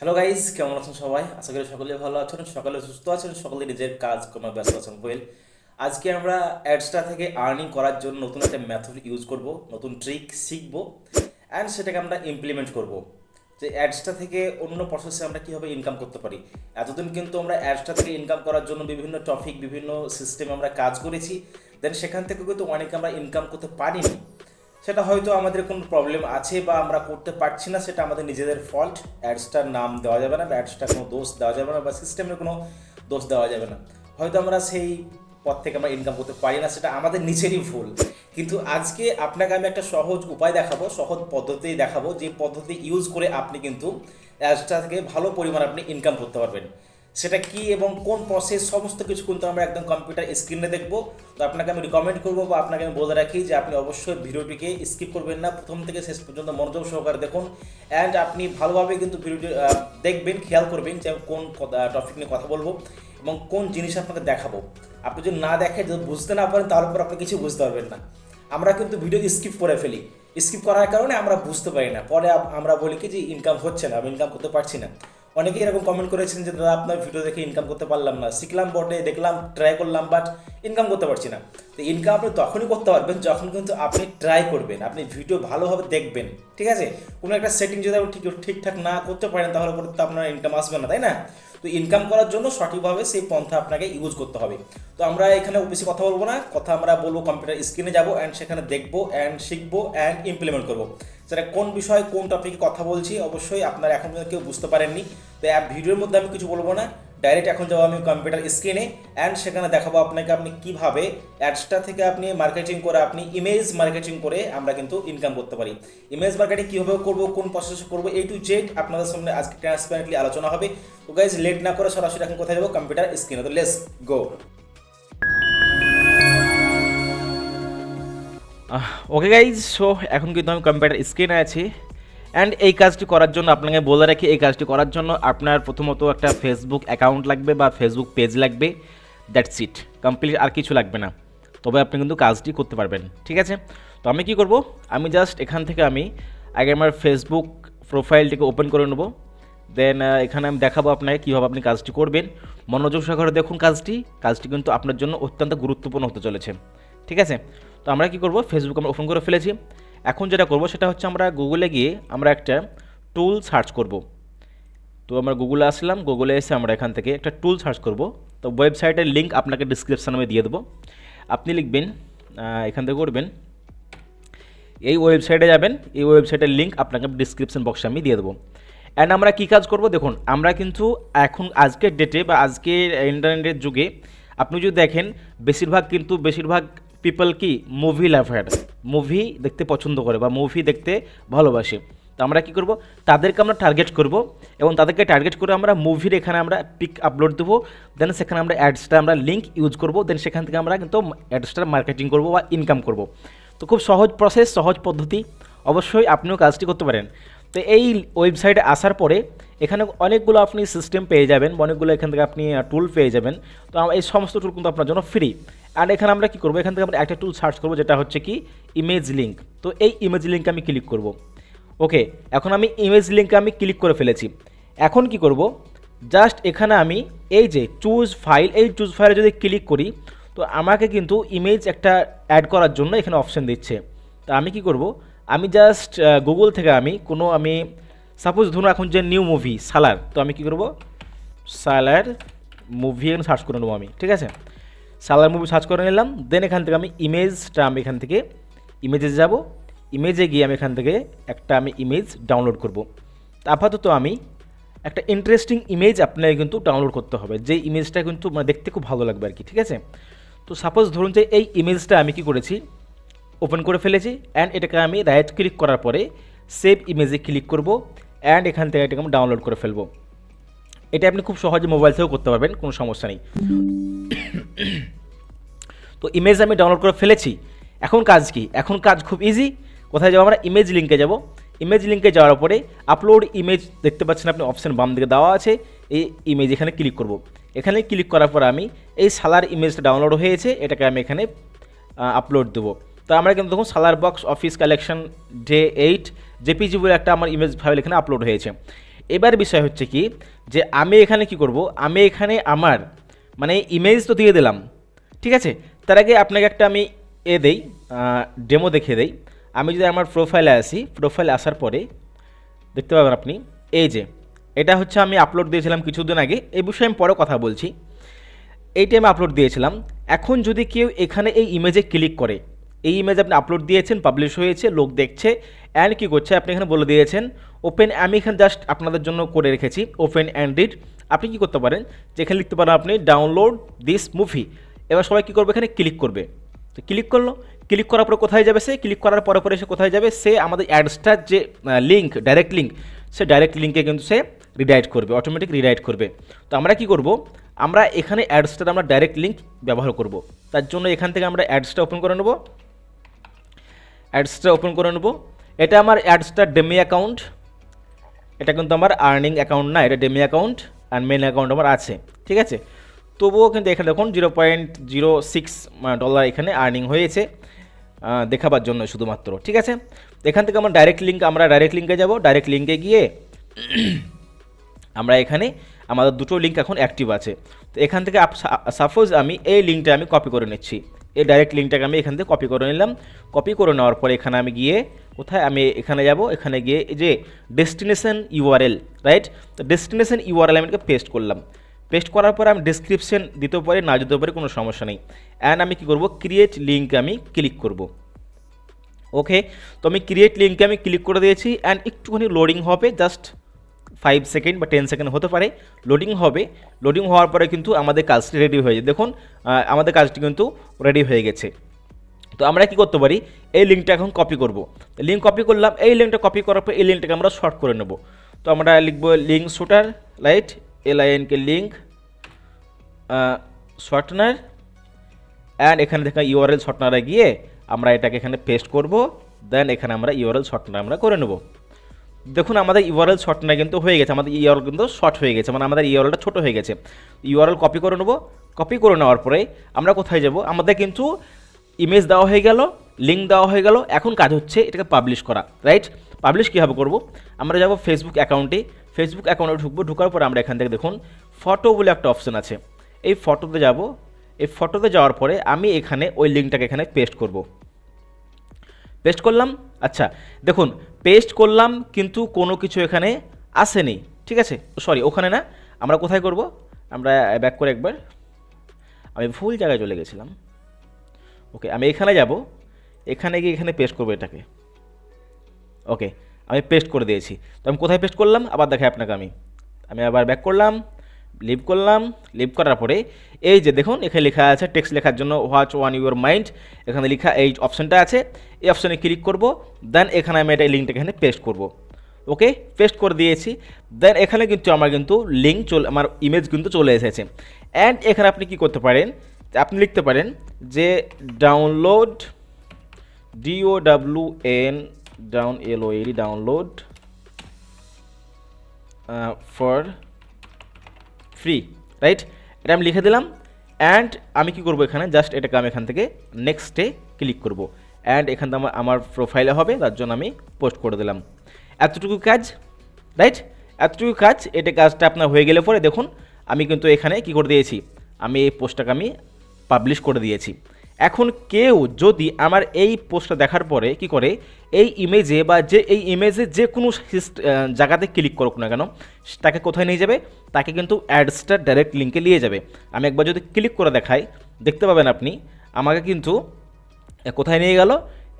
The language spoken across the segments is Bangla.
হ্যালো গাইস কেমন আছেন সবাই? আশা করি সকলে ভালো আছেন, সকলে সুস্থ আছেন, সকলে নিজের কাজ কোনো ব্যস্ত আছেন। কোয়েল আজকে আমরা অ্যাডসটা থেকে আর্নিং করার জন্য নতুন একটা মেথড ইউজ করব, নতুন ট্রিক শিখব অ্যান্ড সেটাকে আমরা ইমপ্লিমেন্ট করব। যে অ্যাডসটা থেকে অন্য প্রসেসে আমরা কীভাবে ইনকাম করতে পারি? এতদিন কিন্তু আমরা অ্যাডসটা থেকে ইনকাম করার জন্য বিভিন্ন টপিক বিভিন্ন সিস্টেম আমরা কাজ করেছি দেন সেখান থেকে কিন্তু অনেকে আমরা ইনকাম করতে পারিনি। সেটা হয়তো আমাদের কোনো প্রবলেম আছে বা আমরা করতে পারছি না, সেটা আমাদের নিজেদের ফল্ট অ্যাডসটার নাম দেওয়া যাবে না বা অ্যাডসটার কোনো দোষ দেওয়া যাবে না বা সিস্টেমের কোনো দোষ দেওয়া যাবে না। হয়তো আমরা সেই পথ থেকে আমরা ইনকাম করতে পারি না, সেটা আমাদের নিজেরই ভুল। কিন্তু আজকে আপনাকে আমি একটা সহজ উপায় দেখাবো, সহজ পদ্ধতি দেখাবো, যে পদ্ধতি ইউজ করে আপনি কিন্তু অ্যাডসটা থেকে ভালো পরিমাণ আপনি ইনকাম করতে পারবেন। সেটা কি এবং কোন প্রসেস সমস্ত কিছু কিন্তু আমরা একদম কম্পিউটার স্ক্রিনে দেখব। তো আপনাকে আমি রিকমেন্ড করব বা আপনাকে আমি বলে রাখি যে আপনি অবশ্যই ভিডিওটিকে স্কিপ করবেন না। প্রথম থেকে শেষ পর্যন্ত মনোযোগ সহকারে দেখুন। অ্যান্ড আপনি ভালোভাবে কিন্তু ভিডিওটি দেখবেন, খেয়াল করবেন যে আমি কোন টপিক নিয়ে কথা বলব এবং কোন জিনিস আপনাকে দেখাবো। আপনি যদি না দেখেন যদি বুঝতে না পারেন তাহলে পর আপনি কিছু বুঝতে পারবেন না। আমরা কিন্তু ভিডিও স্কিপ করে ফেলি। স্কিপ করার কারণে আমরা বুঝতে পারি না। পরে আমরা বলি কি যে ইনকাম হচ্ছে না, আমি ইনকাম করতে পারছি না। অনেকেই এরকম কমেন্ট করেছেন যে, দাদা, আপনার ভিডিও দেখে ইনকাম করতে পারলাম না। শিখলাম বটে, দেখলাম ট্রাই করলাম বাট ইনকাম করতে পারছি না। তো ইনকাম আপনি তখনই করতে পারবেন যখন কিন্তু আপনি ট্রাই করবেন, আপনি ভিডিও ভালোভাবে দেখবেন, ঠিক আছে? কোনো একটা সেটিং যদি আপনি ঠিক, ঠিকঠাক না করতে পারেন, তাহলে পরে তো আপনার ইনকাম আসবে না, তাই না? তো ইনকাম করার জন্য সঠিকভাবে সেই পন্থা আপনাকে ইউজ করতে হবে। তো আমরা এখানে বেশি কথা বলব না, কথা আমরা বলব কম্পিউটার স্ক্রিনে যাব অ্যান্ড সেখানে দেখব অ্যান্ড শিখব অ্যান্ড ইমপ্লিমেন্ট করব। সেটা কোন বিষয় কোন টপিকে কথা বলছি, অবশ্যই আপনারা এখন পর্যন্ত কেউ বুঝতে পারেননি। তো ভিডিওর মধ্যে আমি কিছু বলব না। ডাইরেক্ট এখন যাব আমি কম্পিউটার স্ক্রিনে অ্যান্ড সেখানে দেখাবো আপনাকে আপনি কীভাবে অ্যাডসটা থেকে আপনি মার্কেটিং করে আপনি ইমেজ মার্কেটিং করে আমরা কিন্তু ইনকাম করতে পারি। ইমেজ মার্কেটিং কীভাবে করব, কোন প্রসেস করব এই টু জেড আপনাদের সামনে আজকে ট্রান্সপারেন্টলি আলোচনা হবে। তো গাইজ লেট না করে সরাসরি এখন কোথায় যাব? কম্পিউটার স্ক্রিনে তো let's go okay guys so এখন কিন্তু আমি কম্পিউটার স্ক্রিনে আছি। অ্যান্ড এই কাজটি করার জন্য আপনাকে বলে রাখি, এই কাজটি করার জন্য আপনার প্রথমত একটা ফেসবুক অ্যাকাউন্ট লাগবে বা ফেসবুক পেজ লাগবে। দ্যাটস ইট কমপ্লিট আর কিছু লাগবে না। তবে আপনি কিন্তু কাজটি করতে পারবেন। ঠিক আছে? তো আমি কি করব? আমি জাস্ট এখান থেকে আমি আগে আমার ফেসবুক প্রোফাইলটিকে ওপেন করে নেব। দেন এখানে আমি দেখাবো আপনাকে কীভাবে আপনি কাজটি করবেন। মনোযোগ সহকারে দেখুন কাজটি। কাজটি কিন্তু আপনার জন্য অত্যন্ত গুরুত্বপূর্ণ হতে চলেছে। ঠিক আছে? তো আমরা কি করব? ফেসবুক আমরা ওপেন করে ফেলেছি। এখন যেটা করব সেটা হচ্ছে আমরা গুগলে গিয়ে আমরা একটা টুল সার্চ করব। তো আমরা গুগলে আসলাম গুগলে এসে আমরা এখান থেকে একটা টুল সার্চ করব। তো ওয়েবসাইটের লিঙ্ক আপনাকে ডিসক্রিপশানে আমি দিয়ে দেবো। আপনি লিখবেন এখান থেকে করবেন। এই ওয়েবসাইটে যাবেন, এই ওয়েবসাইটের লিঙ্ক আপনাকে ডিসক্রিপশন বক্সে আমি দিয়ে দেবো। অ্যান্ড আমরা কী কাজ করব? দেখুন, আমরা কিন্তু এখন আজকের ডেটে বা আজকের ইন্টারনেটের যুগে, আপনি যদি দেখেন, বেশিরভাগ কিন্তু, বেশিরভাগ পিপল কি? মুভি লাভার মুভি দেখতে পছন্দ করে বা মুভি দেখতে ভালোবাসে। তো আমরা কী করব? তাদেরকে আমরা টার্গেট করব এবং তাদেরকে টার্গেট করে আমরা মুভির এখানে আমরা পিক আপলোড দেবো। দেন সেখানে আমরা অ্যাডসটা আমরা লিঙ্ক ইউজ করব। দেন সেখান থেকে আমরা কিন্তু অ্যাডসটার মার্কেটিং করব বা ইনকাম করব। তো খুব সহজ প্রসেস সহজ পদ্ধতি। অবশ্যই আপনিও কাজটি করতে পারেন। তো এই ওয়েবসাইটে আসার পরে এখানে অনেকগুলো আপনি সিস্টেম পেয়ে যাবেন অনেকগুলো এখান থেকে আপনি টুল পেয়ে যাবেন। তো এই সমস্ত টুল কিন্তু আপনার জন্য ফ্রি আর এখানে আমরা কি করব? এখান থেকে আমরা একটা টুল সার্চ করব, যেটা হচ্ছে কি? ইমেজ লিঙ্ক তো এই ইমেজ লিঙ্কে আমি ক্লিক করব। ওকে এখন আমি ইমেজ লিঙ্কে আমি ক্লিক করে ফেলেছি। এখন কি করব? জাস্ট এখানে আমি এই যে চুজ ফাইল এই চুজ ফাইলে যদি ক্লিক করি, তো আমাকে কিন্তু ইমেজ একটা অ্যাড করার জন্য এখানে অপশন দিচ্ছে। তো আমি কি করব? আমি জাস্ট গুগল থেকে আমি কোনো আমি সাপোজ ধরুন এখন যে নিউ মুভি সালার তো আমি কি করব? সালার মুভি এখানে সার্চ করে নেব আমি, ঠিক আছে? সালার মুভি সার্চ করে নিলাম দেন এখান থেকে আমি ইমেজটা আমি এখান থেকে ইমেজে যাব। ইমেজে গিয়ে আমি এখান থেকে একটা আমি ইমেজ ডাউনলোড করব। আপাতত আমি একটা ইন্টারেস্টিং ইমেজ আপনাকে কিন্তু ডাউনলোড করতে হবে। যে ইমেজটা কিন্তু মানে দেখতে খুব ভালো লাগবে আর কি ঠিক আছে? তো সাপোজ ধরুন যে এই ইমেজটা আমি কি করেছি? ওপেন করে ফেলেছি অ্যান্ড এটাকে আমি রাইট ক্লিক করার পরে সেভ ইমেজে ক্লিক করব অ্যান্ড এখান থেকে এটাকে আমি ডাউনলোড করে ফেলব। এটা আপনি খুব সহজে মোবাইল থেকেও করতে পারবেন, কোনো সমস্যা নেই। তো ইমেজ আমি ডাউনলোড করে ফেলেছি। এখন কাজ কি? এখন কাজ খুব ইজি কোথায় যাব আমরা? ইমেজ লিঙ্কে যাব। ইমেজ লিঙ্কে যাওয়ার পরে আপলোড ইমেজ দেখতে পাচ্ছেন আপনি অপশান বাম দিকে দেওয়া আছে। এই ইমেজ এখানে ক্লিক করব। এখানে ক্লিক করার পর আমি এই সালার ইমেজটা ডাউনলোড হয়েছে। এটাকে আমি এখানে আপলোড দেবো। তো আমরা কিন্তু দেখুন Salaar box office collection day eight JPG বলে একটা আমার ইমেজ ফাইল এখানে আপলোড হয়েছে। এবার বিষয় হচ্ছে কি? যে আমি এখানে কি করব? আমি এখানে আমার মানে ইমেজ তো দিয়ে দিলাম, ঠিক আছে? তার আগে আপনাকে একটা আমি এ দেই ডেমো দেখে দেই। আমি যদি আমার প্রোফাইলে আসি প্রোফাইলে আসার পরে, দেখতে পাবেন আপনি, এই যে, এটা হচ্ছে আমি আপলোড দিয়েছিলাম কিছুদিন আগে, এই বিষয়ে আমি পরে কথা বলছি। এই আমি আপলোড দিয়েছিলাম। এখন যদি কেউ এখানে এই ইমেজে ক্লিক করে এই ইমেজ আপনি আপলোড দিয়েছেন পাবলিশ হয়েছে, লোক দেখছে অ্যান্ড কী করছে? আপনি এখানে বলে দিয়েছেন ওপেন আমি এখানে জাস্ট আপনাদের জন্য করে রেখেছি ওপেন অ্যান্ড রিড আপনি কী করতে পারেন? যেখানে লিখতে পারেন আপনি ডাউনলোড দিস মুভি এবার সবাই কী করবে? এখানে ক্লিক করবে। তো ক্লিক করল। ক্লিক করার পরে কোথায় যাবে সে? ক্লিক করার পরে পরে সে কোথায় যাবে? সে আমাদের অ্যাডসটার যে লিঙ্ক ডাইরেক্ট লিঙ্ক সে ডাইরেক্ট লিঙ্কে কিন্তু সে রিডাইট করবে অটোমেটিক রিডাইট করবে। তো আমরা কি করব? আমরা এখানে অ্যাডসটার আমরা ডাইরেক্ট লিঙ্ক ব্যবহার করব। তার জন্য এখান থেকে আমরা অ্যাডসটা ওপেন করে নেব। অ্যাডসটা ওপেন করে নেব। এটা আমার অ্যাডসটা ডেমি অ্যাকাউন্ট। এটা কিন্তু আমার আর্নিং অ্যাকাউন্ট না, এটা ডেমি অ্যাকাউন্ট আর মেন অ্যাকাউন্ট আমার আছে, ঠিক আছে? তবুও কিন্তু এখানে দেখুন zero point zero six dollar এখানে আর্নিং হয়েছে দেখাবার জন্য শুধুমাত্র, ঠিক আছে? এখান থেকে আমরা ডাইরেক্ট লিঙ্ক, আমরা ডাইরেক্ট লিঙ্কে যাব, ডাইরেক্ট লিঙ্কে গিয়ে আমরা এখানে আমাদের দুটো লিঙ্ক এখন অ্যাক্টিভ আছে। তো এখান থেকে সাপোজ আমি এই লিঙ্কটা আমি কপি করে নিচ্ছি। এই ডাইরেক্ট লিঙ্কটাকে আমি এখান থেকে কপি করে নিলাম। কপি করে নেওয়ার পরে এখানে আমি গিয়ে কোথায় আমি এখানে যাব? এখানে গিয়ে যে ডেস্টিনেশন ইউআরএল রাইট তো ডেস্টিনেশন ইউআরএল আমি পেস্ট করলাম। পেস্ট করার পরে আমি ডিসক্রিপশন দিতে পারি, না দিতে পারি, কোনো সমস্যা নেই। অ্যান্ড আমি কী করব? ক্রিয়েট লিঙ্ক আমি ক্লিক করব। ওকে তো আমি ক্রিয়েট লিঙ্কে আমি ক্লিক করে দিয়েছি। অ্যান্ড একটুখানি লোডিং হবে জাস্ট ফাইভ সেকেন্ড বা টেন সেকেন্ড হতে পারে। লোডিং হবে। লোডিং হওয়ার পরে কিন্তু আমাদের কাজটি রেডি হয়ে যায়। দেখুন আমাদের কাজটি কিন্তু রেডি হয়ে গেছে। তো আমরা কি করতে পারি? এই লিঙ্কটা এখন কপি করব। লিঙ্ক কপি করলাম। এই লিঙ্কটা কপি করার পর এই লিঙ্কটাকে আমরা শর্ট করে নেব। তো আমরা লিখব link shortener right L I N K link shortener and এখানে থেকে ইউআরএল শর্টনারে গিয়ে আমরা এটাকে এখানে পেস্ট করব। দেন এখানে আমরা ইউআরএল শর্টনার আমরা করে নেব। দেখুন, আমাদের ইউআরএল শর্টনার কিন্তু হয়ে গেছে, আমাদের ইউআরএল কিন্তু শর্ট হয়ে গেছে মানে আমাদের ইউআরএলটা ছোট হয়ে গেছে। ইউআরএল কপি করে নেব কপি করে নেওয়ার পরে আমরা কোথায় যাব? আমাদের কিন্তু ইমেজ দেওয়া হয়ে গেল লিঙ্ক দেওয়া হয়ে গেল, এখন কাজ হচ্ছে এটাকে পাবলিশ করা রাইট পাবলিশ কীভাবে করব? আমরা যাব ফেসবুক অ্যাকাউন্টে ফেসবুক অ্যাকাউন্টে ঢুকবো, ঢুকার পরে আমরা এখান থেকে দেখুন ফটো বলে একটা অপশন আছে। এই ফটোতে যাব, এই ফটোতে যাওয়ার পরে আমি এখানে ওই লিঙ্কটাকে এখানে পেস্ট করব। পেস্ট করলাম। আচ্ছা দেখুন পেস্ট করলাম কিন্তু কোনো কিছু এখানে আসেনি। ঠিক আছে? সরি ওখানে না। আমরা কোথায় করব? আমরা ব্যাক করে একবার। আমি ভুল জায়গায় চলে গেছিলাম। ওকে আমি এখানে যাব। এখানে গিয়ে এখানে পেস্ট করব এটাকে। ওকে আমি পেস্ট করে দিয়েছি। তো আমি কোথায় পেস্ট করলাম? আবার দেখাই আপনাকে আমি। আমি আবার ব্যাক করলাম। লিভ করলাম লিভ করার পরে এই যে দেখুন, এখানে লেখা আছে টেক্সট লেখার জন্য হোয়াচ ওয়ান ইউর মাইন্ড এখানে লেখা এই অপশানটা আছে, এই অপশানে ক্লিক করব দেন এখানে আমি এটা লিঙ্কটা এখানে পেস্ট করব। ওকে পেস্ট করে দিয়েছি দেন এখানে কিন্তু আমার কিন্তু লিঙ্ক চলে, আমার ইমেজ কিন্তু চলে এসেছে। অ্যান্ড এখানে আপনি কি করতে পারেন, আপনি লিখতে পারেন যে download D O W N down L O A D download for free right এটা আমি লিখে দিলাম অ্যান্ড আমি কি করব এখানে? জাস্ট এটাকে আমি এখান থেকে নেক্সটে ক্লিক করব। অ্যান্ড এখান থেকে আমার আমার প্রোফাইলে হবে, তার জন্য আমি পোস্ট করে দিলাম। এতটুকু কাজ রাইট এতটুকু কাজ, এটা কাজটা আপনার হয়ে গেলে পরে দেখুন, আমি কিন্তু এখানে কি করে দিয়েছি? আমি এই পোস্টটাকে আমি পাবলিশ করে দিয়েছি। এখন কেউ যদি আমার এই পোস্টটা দেখার পরে কি করে, এই ইমেজে বা যে, এই ইমেজে যে কোনো জায়গাতে ক্লিক করুক না কেন, তাকে কোথায় নিয়ে যাবে? তাকে কিন্তু অ্যাডসটা ডাইরেক্ট লিঙ্কে নিয়ে যাবে। আমি একবার যদি ক্লিক করে দেখাই, দেখতে পাবেন আপনি, আমাকে কিন্তু কোথায় নিয়ে গেল?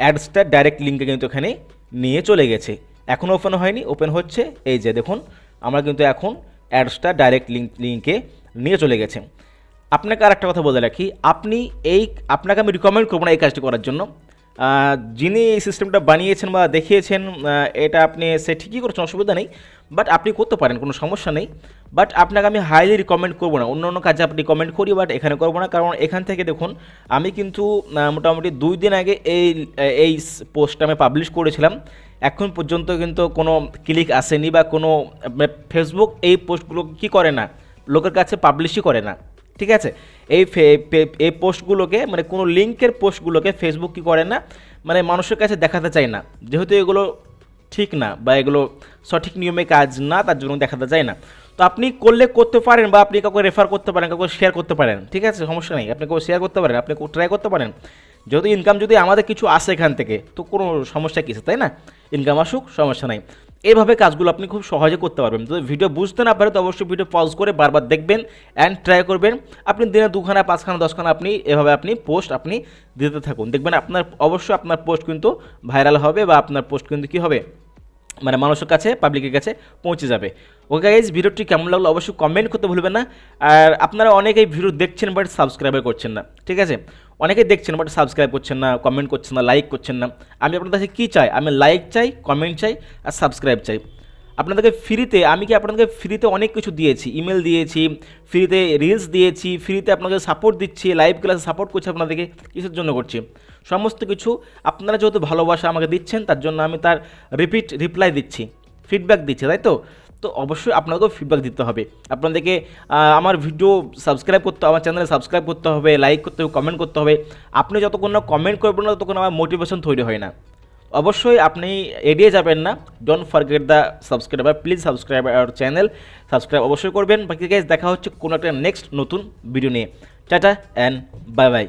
অ্যাডসটা ডাইরেক্ট লিঙ্কে কিন্তু এখানে নিয়ে চলে গেছে। এখনও ওপেন হয়নি ওপেন হচ্ছে। এই যে দেখুন, আমরা কিন্তু এখন অ্যাডসটা ডাইরেক্ট লিঙ্ক লিঙ্কে নিয়ে চলে গেছে। আপনাকে আর একটা কথা বলে রাখি। আপনি এই, আপনাকে আমি রিকমেন্ড করব না এই কাজটি করার জন্য। যিনি এই সিস্টেমটা বানিয়েছেন বা দেখিয়েছেন এটা আপনি, সে ঠিকই করছেন, অসুবিধা নেই। বাট আপনি করতে পারেন, কোনো সমস্যা নেই। বাট আপনাকে আমি হাইলি রিকমেন্ড করব না। অন্য অন্য কাজে আপনি রিকমেন্ড করি বাট এখানে করব না। কারণ এখান থেকে দেখুন, আমি কিন্তু মোটামুটি দুই দিন আগে এই এই পোস্টটা আমি পাবলিশ করেছিলাম। এখন পর্যন্ত কিন্তু কোনো ক্লিক আসেনি বা কোনো ফেসবুক এই পোস্টগুলো কি করে না? লোকের কাছে পাবলিশই করে না। ঠিক আছে? এই এই পোস্টগুলোকে মানে কোনো লিঙ্কের পোস্টগুলোকে ফেসবুক কি করে না মানে মানুষের কাছে দেখাতে চায় না। যেহেতু এগুলো ঠিক না বা এগুলো সঠিক নিয়মে কাজ না, তার জন্য দেখাতে চায় না। তো আপনি করলে করতে পারেন বা আপনি কাউকে রেফার করতে পারেন, কাউকে শেয়ার করতে পারেন, ঠিক আছে? সমস্যা নেই। আপনি কাউকে শেয়ার করতে পারেন, আপনি ট্রাই করতে পারেন। যদি ইনকাম যদি আমাদের কিছু আসে এখান থেকে, তো কোনো সমস্যা কিছু তাই না? ইনকাম আসুক, সমস্যা নাই। এইভাবে কাজগুলো আপনি খুব সহজে করতে পারবেন। যদি ভিডিও বুঝতে না পারে তো অবশ্যই ভিডিও পজ করে বারবার দেখবেন অ্যান্ড ট্রাই করবেন। আপনি দিনে দুখানা, পাঁচখানা, দশখানা আপনি এভাবে আপনি পোস্ট আপনি দিতে থাকুন। দেখবেন আপনার অবশ্যই আপনার পোস্ট কিন্তু ভাইরাল হবে বা আপনার পোস্ট কিন্তু কী হবে? মানে মানুষের কাছে পাবলিকের কাছে পৌঁছে যাবে। ওকে গাইজ ভিডিওটি কেমন লাগল অবশ্যই কমেন্ট করতে ভুলবেন না। আর আপনারা অনেকেই ভিডিও দেখছেন বাট সাবস্ক্রাইবার করছেন না। ঠিক আছে? অনেকেই দেখছেন বাট সাবস্ক্রাইব করছেন না কমেন্ট করছেন না লাইক করছেন না। আমি আপনাদের কাছে কী চাই? আমি লাইক চাই কমেন্ট চাই আর সাবস্ক্রাইব চাই। আপনাদেরকে ফ্রিতে আমি কি আপনাদেরকে ফ্রিতে অনেক কিছু দিয়েছি। ইমেল দিয়েছি ফ্রিতে রিলস দিয়েছি ফ্রিতে আপনাদের সাপোর্ট দিচ্ছি লাইভ ক্লাসে সাপোর্ট করছি আপনাদেরকে, কিসের জন্য করছি? সমস্ত কিছু আপনারা যেহেতু ভালোবাসা আমাকে দিচ্ছেন, তার জন্য আমি তার রিপিট রিপ্লাই দিচ্ছি ফিডব্যাক দিচ্ছি, তাই তো? তো অবশ্যই আপনাকেও ফিডব্যাক দিতে হবে। আপনাদেরকে আমার ভিডিও সাবস্ক্রাইব করতে, আমার চ্যানেলে সাবস্ক্রাইব করতে হবে লাইক করতে হবে কমেন্ট করতে হবে। আপনি যতক্ষণ না কমেন্ট করবেন না, ততক্ষণ আমার মোটিভেশন তৈরি হয় না। অবশ্যই আপনি এড়িয়ে যাবেন না। Don't forget the subscriber please subscribe our channel subscribe অবশ্যই করবেন। বাকি গাইজ দেখা হচ্ছে কোনো একটা নেক্সট নতুন ভিডিও নিয়ে। Tata and bye bye